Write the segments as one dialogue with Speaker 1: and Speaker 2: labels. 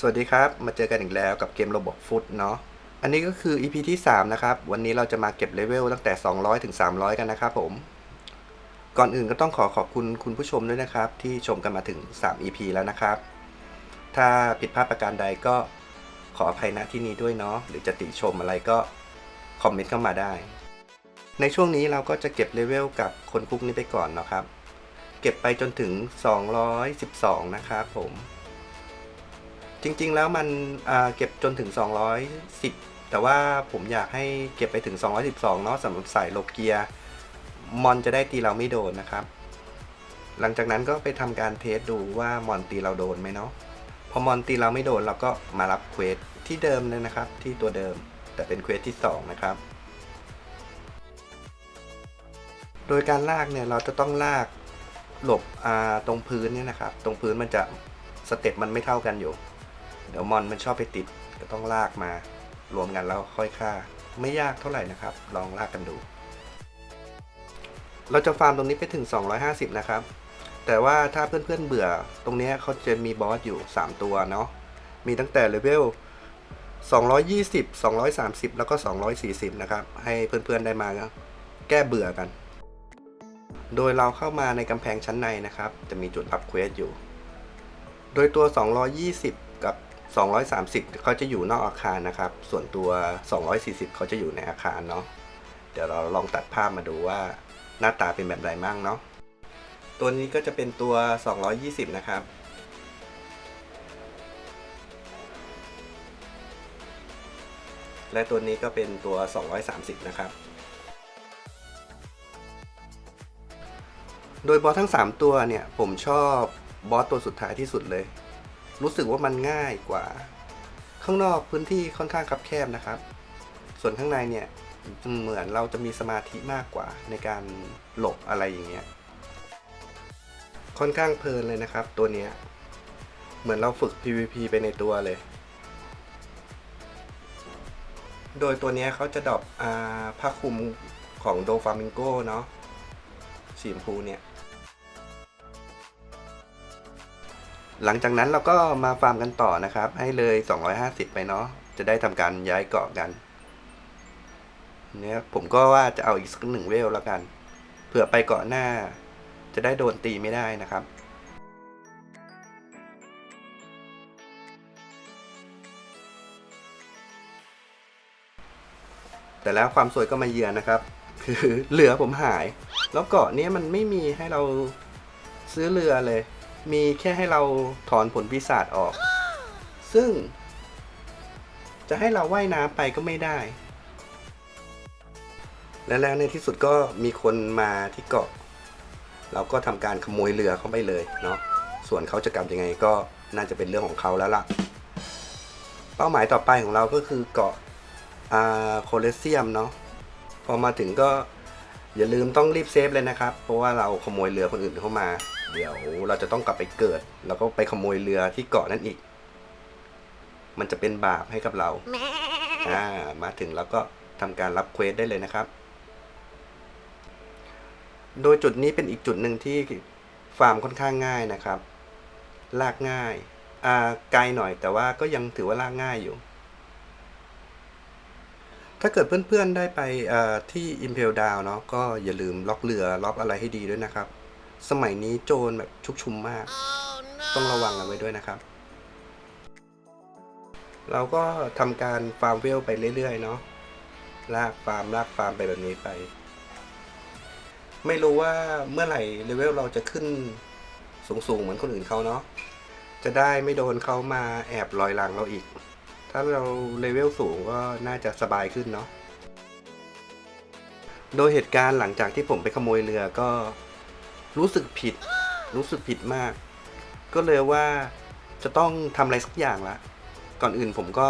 Speaker 1: สวัสดีครับ มาเจอกันอีกแล้วกับเกม Roblox Foot เนาะ อันนี้ก็คือ EP ที่ 3 นะครับ วันนี้เราจะมาเก็บเลเวลตั้งแต่ 200 ถึง 300 กันนะครับผม ก่อนอื่นก็ต้องขอขอบคุณคุณผู้ชมด้วยนะครับ ที่ชมกันมาถึง 3 EP แล้วนะครับ ถ้าผิดพลาดประการใดก็ขออภัยณที่นี้ด้วยเนาะ หรือจะติชมอะไรก็คอมเมนต์เข้ามาได้ ในช่วงนี้เราก็จะเก็บเลเวลกับคนคุกนี้ไปก่อนเนาะครับ เก็บไปจนถึง 212 นะครับผม จริง ๆ แล้วมันเก็บจนถึง 210 แต่ว่าผมอยากให้เก็บไปถึง 212 เนาะสำหรับสายโลเกียมอนจะได้ตีเราไม่โดนนะครับ หลังจากนั้นก็ไปทำการเทสดูว่ามอนตีเราโดนไหมเนาะพอมอนตีเราไม่โดนเราก็มารับเควสที่เดิมเลยนะครับ ที่ตัวเดิมแต่เป็นเควสที่ 2 นะครับ โดยการลากเนี่ยเราจะต้องลากหลบตรงพื้นเนี่ยนะครับ ตรงพื้นมันจะสเต็ปมันไม่เท่ากันอยู่ เดี๋ยวมอนมันชอบไปติดก็ต้องลากมารวมกันแล้วค่อยฆ่า ไม่ยากเท่าไหร่นะครับ ลองลากกันดู เราจะฟาร์มตรงนี้ไปถึง 250 นะครับ แต่ว่าถ้าเพื่อนๆเบื่อ ตรงนี้เขาจะมีบอสอยู่ 3 ตัวเนาะมีตั้งแต่เลเวล220 230 แล้วก็ 240 นะครับ ให้เพื่อนๆได้มาแก้เบื่อกัน โดยเราเข้ามาในกำแพงชั้นในนะครับ จะมีจุดรับเควสอยู่ โดยตัว 220กับ 230 เขาจะอยู่นอกอาคารนะครับ ส่วนตัว 240 เขาจะอยู่ในอาคารเนาะ เดี๋ยวเราลองตัดภาพมาดูว่าหน้าตาเป็นแบบไรมั่งเนาะ ตัวนี้ก็จะเป็นตัว 220 นะครับ และตัวนี้ก็เป็นตัว 230 นะครับ โดยบอสทั้ง 3 ตัวเนี่ย ผมชอบบอสตัวสุดท้ายที่สุดเลย รู้สึกว่ามันง่ายกว่า ข้างนอกพื้นที่ค่อนข้างคับแคบนะครับ ส่วนข้างในเนี่ยเหมือนเราจะมีสมาธิมากกว่าในการหลบอะไรอย่างเงี้ยค่อนข้างเพลินเลยนะครับ ตัวเนี้ยเหมือนเราฝึก PVP ไปในตัวเลย โดยตัวเนี้ยเขาจะดรอปอาผ้าคลุมของโดฟามิงโกเนาะสีชมพูเนี่ย หลังจากนั้นเราก็มาฟาร์มกันต่อนะครับ ให้เลย 250 ไปเนาะจะได้ทำการย้ายเกาะกันเนี่ยผมก็ว่าจะเอาอีกสักหนึ่งเวลแล้วกัน เผื่อไปเกาะหน้า จะได้โดนตีไม่ได้นะครับแต่แล้วความสวยก็มาเยือนนะครับ คือเรือผมหาย แล้วเกาะนี้มันไม่มีให้เราซื้อเรือเลย มีแค่ให้เราถอนผลปีศาจออก ซึ่ง จะให้เราว่ายน้ำไปก็ไม่ได้ และแล้วในที่สุดก็มีคนมาที่เกาะ เราก็ทำการขโมยเรือเข้าไปเลยเนาะ ส่วนเขาจะกลับยังไงก็น่าจะเป็นเรื่องของเขาแล้วล่ะ เป้าหมายต่อไปของเราก็คือเกาะอาโคลเซียมเนาะ พอมาถึงก็อย่าลืมต้องรีบเซฟเลยนะครับ เพราะว่าเราขโมยเรือคนอื่นเข้ามา เดี๋ยวเราจะต้องกลับไปเกิด แล้วก็ไปขโมยเรือที่เกาะนั่นอีก มันจะเป็นบาปให้กับเราอ่ามาถึงแล้วก็ทำการรับเควสได้เลยนะครับ โดยจุดนี้เป็นอีกจุดหนึ่งที่ฟาร์มค่อนข้างง่ายนะครับ ลากง่ายอ่าไกลหน่อยแต่ว่าก็ยังถือว่าลากง่ายอยู่ ถ้าเกิดเพื่อนๆได้ไปเอ่อที่ Impel Down เนาะก็อย่าลืมล็อกเรือล็อกอะไรให้ดีด้วยนะครับ สมัยนี้โจรแบบชุกชุมมาก ต้องระวังกันไว้ด้วยนะครับ เราก็ทำการฟาร์มเวลไปเรื่อยๆเนาะลากฟาร์มลากฟาร์มไปแบบนี้ไป ไม่รู้ว่าเมื่อไหร่เลเวลเราจะขึ้นสูงๆเหมือนคนอื่นเขาเนาะจะได้ไม่โดนเขามาแอบลอยหลังเราอีก ถ้าเราเลเวลสูงก็น่าจะสบายขึ้นเนาะโดยเหตุการณ์หลังจากที่ผมไปขโมยเรือก็ รู้สึกผิด รู้สึกผิดมาก ก็เลยว่าจะต้องทำอะไรสักอย่างละ ก่อนอื่นผมก็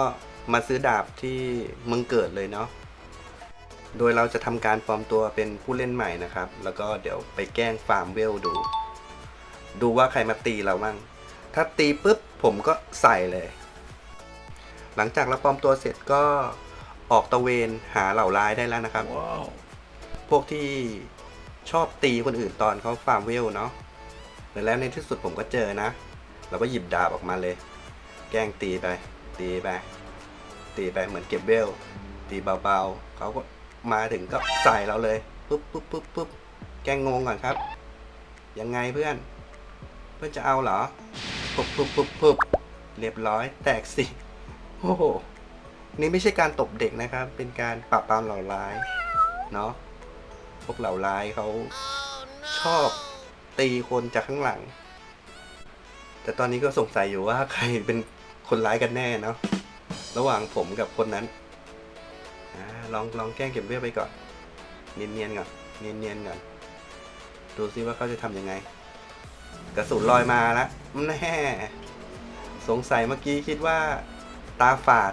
Speaker 1: มาซื้อดาบที่เมืองเกิดเลยเนาะ โดยเราจะทำการปลอมตัวเป็นผู้เล่นใหม่นะครับ แล้วก็เดี๋ยวไปแกล้งฟาร์มเวลดู ดูว่าใครมาตีเรามั่งถ้าตีปุ๊บผมก็ใส่เลย หลังจากเราปลอมตัวเสร็จก็ออกตะเวนหาเหล่าร้ายได้แล้วนะครับพวกที่ ชอบตีคนอื่นตอนเขาฟาร์มเวลเนาะแล้วในที่สุดผมก็เจอนะ เราก็หยิบดาบออกมาเลย แกล้งตีไป ตีไป ตีไปเหมือนเก็บเวล ตีเบาๆ เขาก็มาถึงก็ใส่เราเลยปุ๊บปุ๊บปุ๊บปุ๊บแกล้งงงก่อนครับ ยังไงเพื่อน เพื่อนจะเอาเหรอปุ๊บปุ๊บปุ๊บปุ๊บเรียบร้อย แตกสิโอ้โห นี่ไม่ใช่การตบเด็กนะครับ เป็นการปราบปรามเหล่าร้าย เนาะ พวกเหล่าร้ายเขาชอบตีคนจากข้างหลัง แต่ตอนนี้ก็สงสัยอยู่ว่าใครเป็นคนร้ายกันแน่เนาะระหว่างผมกับคนนั้นอาลองลองแกล้งเก็บเวลไปก่อน เนียนๆก่อนเนียนๆก่อนดูซิว่าเขาจะทำยังไง กระสุนลอยมาแล้วแน่สงสัยเมื่อกี้คิดว่า ตาฝาด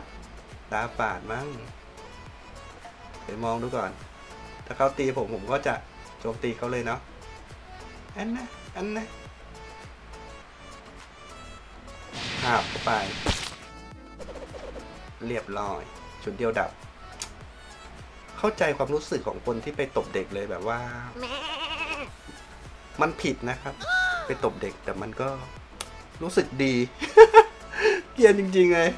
Speaker 1: ตาฝาดมั้งไปมองดูก่อน ถ้าเขาตีผมผมก็จะโจมตีเขาเลยเนาะอันนะอันนะหาบเข้าไป เรียบร้อยชุดเดียวดับ เข้าใจความรู้สึกของคนที่ไปตบเด็กเลยแบบว่า มันผิดนะครับ ไปตบเด็กแต่มันก็รู้สึกดี เกียนจริงๆเลย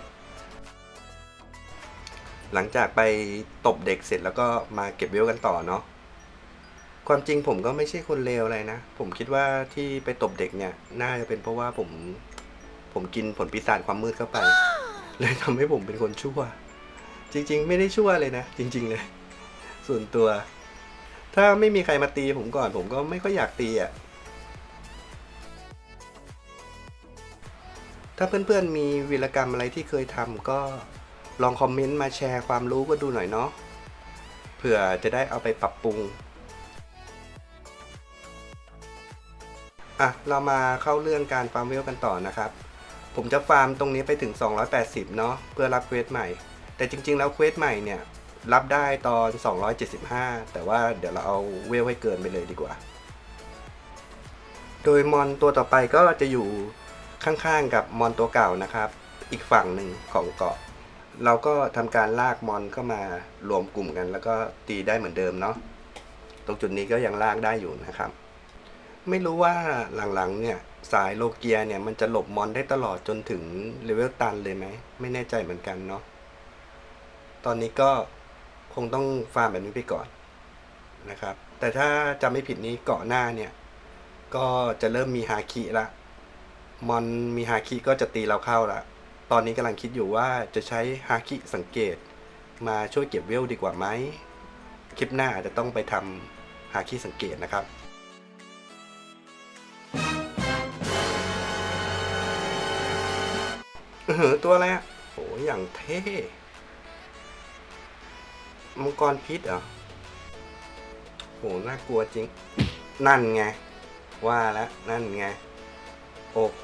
Speaker 1: หลังจากไปตบเด็กเสร็จแล้วก็มาเก็บเวลกันต่อเนาะความจริงผมก็ไม่ใช่คนเลวอะไรนะ ผมคิดว่าที่ไปตบเด็กเนี่ย น่าจะเป็นเพราะว่าผม ผมกินผลปีศาจความมืดเข้าไป เลยทำให้ผมเป็นคนชั่ว จริง ๆ ไม่ได้ชั่วเลยนะ จริง ๆ เลย ส่วนตัว ถ้าไม่มีใครมาตีผมก่อน ผมก็ไม่ค่อยอยากตีอะ ถ้าเพื่อนๆมีวีรกรรมอะไรที่เคยทำก็ ลองคอมเมนต์มาแชร์ความรู้ก็ดูหน่อยเนาะเผื่อจะได้เอาไปปรับปรุง อะ เรามาเข้าเรื่องการฟาร์มเวลกันต่อนะครับ ผมจะฟาร์มตรงนี้ไปถึง 280 เนาะเพื่อรับเควสใหม่ แต่จริง ๆ แล้วเควสใหม่เนี่ย รับได้ตอน 275 แต่ว่าเดี๋ยวเราเอาเวลให้เกินไปเลยดีกว่า โดยมอนตัวต่อไปก็จะอยู่ข้างๆกับมอนตัวเก่านะครับ อีกฝั่งหนึ่งของเกาะ เราก็ทำการลากมอนเข้ามารวมกลุ่มกัน แล้วก็ตีได้เหมือนเดิมเนาะตรงจุดนี้ก็ยังลากได้อยู่นะครับ ไม่รู้ว่าหลังๆเนี่ยสายโลเกียเนี่ยมันจะหลบมอนได้ตลอดจนถึงเลเวลตันเลยไหม ไม่แน่ใจเหมือนกันเนาะตอนนี้ก็คงต้องฟาร์มแบบนี้ไปก่อนนะครับ แต่ถ้าจำไม่ผิดนี้เกาะหน้าเนี่ย ก็จะเริ่มมีฮาคิละมอนมีฮาคิก็จะตีเราเข้าละ ตอนนี้กำลังคิดอยู่ว่าจะใช้ฮาคิสังเกต มาช่วยเก็บเวลดีกว่าไหม คลิปหน้าอาจจะต้องไปทำฮาคิสังเกตนะครับเออตัวอะไรอะโหอย่างเท่มังกรพิษเหรอโหน่ากลัวจริง นั่นไง ว่าแล้วนั่นไง โอ้โห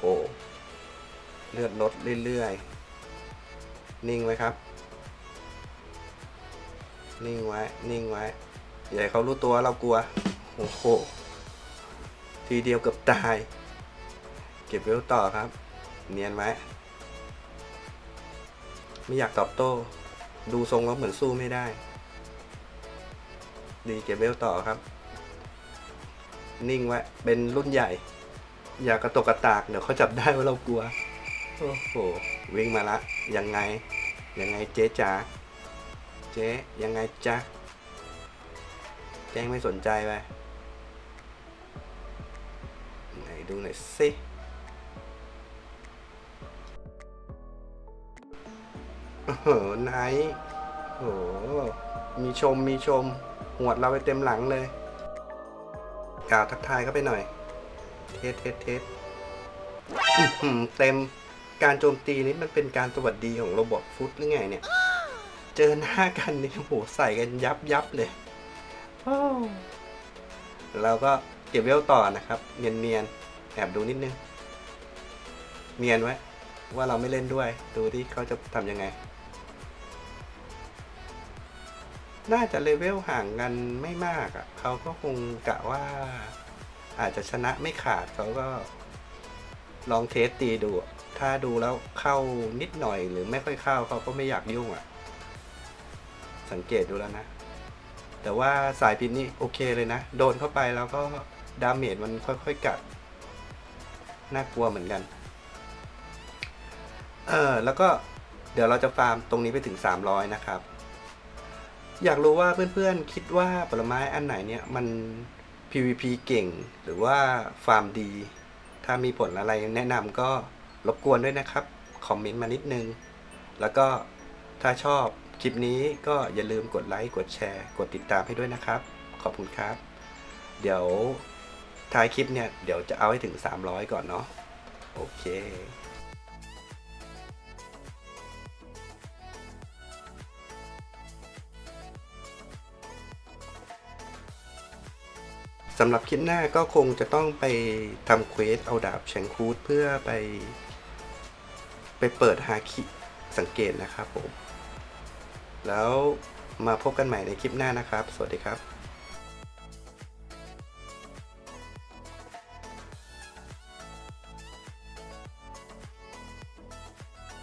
Speaker 1: เลือดลดเรื่อยๆ นิ่งไว้ครับ นิ่งไว้ นิ่งไว้ ให้เขารู้ตัวเรากลัว โอ้โห ทีเดียวเกือบตาย เก็บเวลต่อครับ เนียนไหมไม่อยากตอบโต้ ดูทรงแล้วเหมือนสู้ไม่ได้ ดีเก็บเวลต่อครับ นิ่งไว้ เป็นรุ่นใหญ่ อย่ากระตกกระตาก เดี๋ยวเขาจับได้ว่าเรากลัว โอ้โหวิ่งมาละยังไงยังไงเจ๊จ๋าเจ๊ยังไงจ๊ะแจ้งไม่สนใจไปไหนดูหน่อยสิโอ้โหไนท์โอ้โหมีชมมีชม หวดเราไปเต็มหลังเลยกล่าวทักทายเข้าไปหน่อย เทสเทสเทสเต็ม การโจมตีนี้มันเป็นการสวัสดีของโรบอทฟุตหรือไงเนี่ย เจอหน้ากันนี่โอ้โหใส่กันยับยับเลยเราก็เก็บเวลต่อนะครับ เนียนเนียนๆแอบดูนิดนึง เนียนไว้ ว่าเราไม่เล่นด้วย ดูที่เขาจะทำยังไง น่าจะเลเวลห่างกันไม่มากอะ่ะ เขาก็คงกะว่า อาจจะชนะไม่ขาดเขาก็ลองเทสตีดู ถ้าดูแล้วเข้านิดหน่อยหรือไม่ค่อยเข้าเขาก็ไม่อยากยุ่งอะ่ะ สังเกตดูแล้วนะ แต่ว่าสายพิษนี่โอเคเลยนะ โดนเข้าไปแล้วก็ดาเมจมันค่อยๆกัด น่ากลัวเหมือนกัน เออแล้วก็เดี๋ยวเราจะฟาร์มตรงนี้ไปถึง 300 นะครับ อยากรู้ว่าเพื่อนๆคิดว่าผลไม้อันไหนเนี่ยมัน PVP เก่งหรือว่าฟาร์มดี ถ้ามีผลอะไรแนะนำก็ รบกวนด้วยนะครับ คอมเมนต์มานิดนึง แล้วก็ถ้าชอบคลิปนี้ก็อย่าลืมกดไลค์ กดแชร์ กดติดตามให้ด้วยนะครับ ขอบคุณครับ เดี๋ยวท้ายคลิปเนี่ย เดี๋ยวจะเอาให้ถึง 300 ก่อนเนาะ โอเคสำหรับคลิปหน้าก็คงจะต้องไปทำเควสเอาดาบแชงคูดเพื่อไป ไปเปิดฮาคิสังเกตนะครับผม แล้วมาพบกันใหม่ในคลิปหน้านะครับ สวัสดีครับ